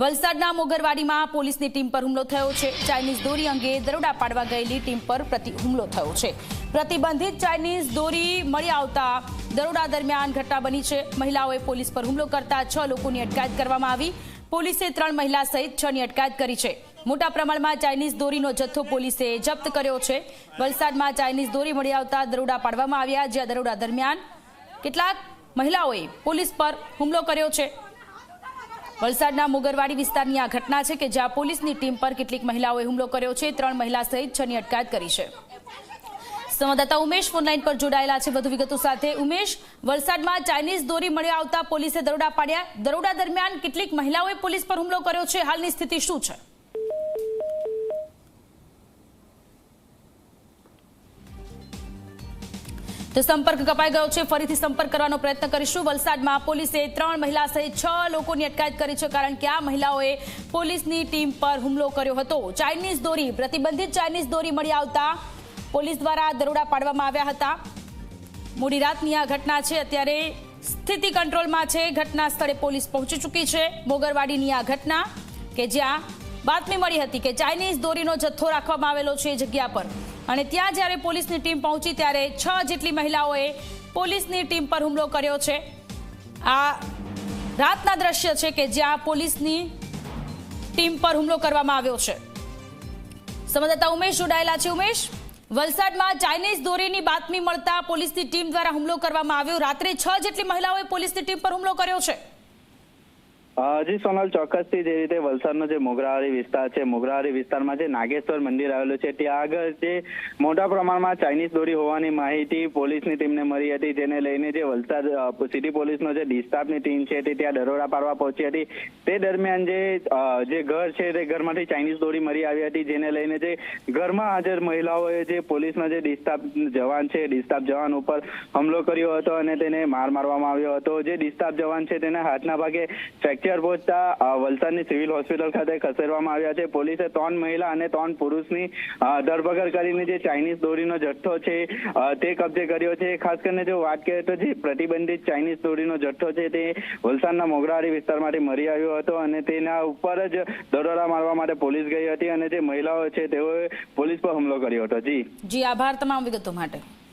વલસાડના મોગરવાડીમાં પોલીસની ટીમ પર હુમલો થયો છે. ચાઇનીઝ દોરી અંગે દરોડા પાડવા ગયેલી ટીમ પર પ્રતિ હુમલો થયો છે. પ્રતિબંધિત ચાઇનીઝ દોરી મળી આવતા દરોડા દરમિયાન ઘટના બની છે. મહિલાઓએ પોલીસ પર હુમલો કરતા છ લોકોની અટકાયત કરવામાં આવી. પોલીસે ત્રણ મહિલા સહિત છ ની અટકાયત કરી છે. મોટા પ્રમાણમાં ચાઇનીઝ દોરીનો જથ્થો પોલીસે જપ્ત કર્યો છે. વલસાડમાં ચાઇનીઝ દોરી મળી આવતા દરોડા પાડવામાં આવ્યા, જ્યાં દરોડા દરમિયાન કેટલાક મહિલાઓએ પોલીસ પર હુમલો કર્યો છે. વલસાડના મુગરવાડી વિસ્તારની આ ઘટના છે કે જ્યાં પોલીસની ટીમ પર કેટલીક મહિલાઓએ હુમલો કર્યો છે, ત્રણ મહિલા સહિત છ ની અટકાયત કરી છે. સંવાદદાતા ઉમેશ ફોનલાઈન પર જોડાયેલા છે. વધુ વિગતો સાથે ઉમેશ, વલસાડમાં ચાઇનીઝ દોરી મળી આવતા પોલીસે દરોડા પાડ્યા. દરોડા દરમિયાન કેટલીક મહિલાઓએ પોલીસ પર હુમલો કર્યો છે. હાલની સ્થિતિ શું છે? તો સંપર્ક કપાઈ ગયો છે. ફરીથી સંપર્ક કરવાનો પ્રયત્ન કરીશું. વલસાડમાં પોલીસે ત્રણ મહિલા સહિત છ લોકોની અટકાયત કરી છે કારણ કે આ મહિલાઓએ પોલીસની ટીમ પર હુમલો કર્યો હતો. ચાઇનીઝ દોરી, પ્રતિબંધિત ચાઇનીઝ દોરી મળી આવતા પોલીસ દ્વારા દરોડા પાડવામાં આવ્યા હતા. મોડી રાતની આ ઘટના છે. અત્યારે સ્થિતિ કંટ્રોલમાં છે. ઘટના સ્થળે પોલીસ પહોંચી ચૂકી છે. મોગરવાડીની આ ઘટના કે જ્યાં બાતમી મળી હતી કે ચાઇનીઝ દોરીનો જથ્થો રાખવામાં આવેલો છે એ જગ્યા પર. અને ત્યાં જ્યારે પોલીસની ટીમ પહોંચી, ત્યારે છ જેટલી મહિલાઓએ પોલીસની ટીમ પર હુમલો કર્યો છે. આ રાતના દ્રશ્ય છે કે જ્યાં પોલીસની ટીમ પર હુમલો કરવામાં આવ્યો છે. સંવાદદાતા ઉમેશ જોડાયેલા છે. ઉમેશ, વલસાડમાં ચાઇનીઝ દોરીની બાતમી મળતા પોલીસની ટીમ દ્વારા હુમલો કરવામાં આવ્યો. રાત્રે છ જેટલી મહિલાઓએ પોલીસની ટીમ પર હુમલો કર્યો છે. જી, સોનલ ચોક્કસથી જે રીતે વલસાડનો જે મોગરાવાળી વિસ્તાર છે મોગરાવાળી વિસ્તારમાં જે નાગેશ્વર મંદિર આવેલું છે, ત્યાં આગળ જે મોટા પ્રમાણમાં ચાઇનીઝ દોરી હોવાની માહિતી પોલીસની ટીમને મળી હતી, જેને લઈને જે વલસાડ સિટી પોલીસનો જે ડિસ્ટાફની ટીમ છે, તે ત્યાં દરોડા પાડવા પહોંચી હતી. તે દરમિયાન જે ઘર છે, તે ઘરમાંથી ચાઇનીઝ દોરી મળી આવી હતી, જેને લઈને જે ઘરમાં હાજર મહિલાઓએ જે પોલીસના જે ડિસ્ટાફ જવાન છે, ડિસ્ટાફ જવાન ઉપર હુમલો કર્યો હતો અને તેને માર મારવામાં આવ્યો હતો. જે ડિસ્ટાફ જવાન છે, તેના હાથના ભાગે ફ્રેક્ચર પહોંચતા અ, વલસાડની સિવિલ હોસ્પિટલ ખાતે ખસેડવામાં આવ્યા છે. પોલીસે ત્રણ મહિલા અને ત્રણ પુરુષની ધરપકડ કરીને જે ચાઇનીઝ દોરીનો જથ્થો છે તે કબજે કર્યો છે. ખાસ કરીને જો વાત કરીએ તો જે પ્રતિબંધિત ચાઇનીઝ દોરીનો જથ્થો છે તે વલસાડના મોગરાળી વિસ્તારમાંથી મળી આવ્યો હતો અને તેના ઉપર જ દરોડા મારવા માટે પોલીસ ગઈ હતી અને જે મહિલાઓ છે તેઓએ પોલીસ પર હુમલો કર્યો હતો. જી. જી આભાર તમામ વિગતો માટે.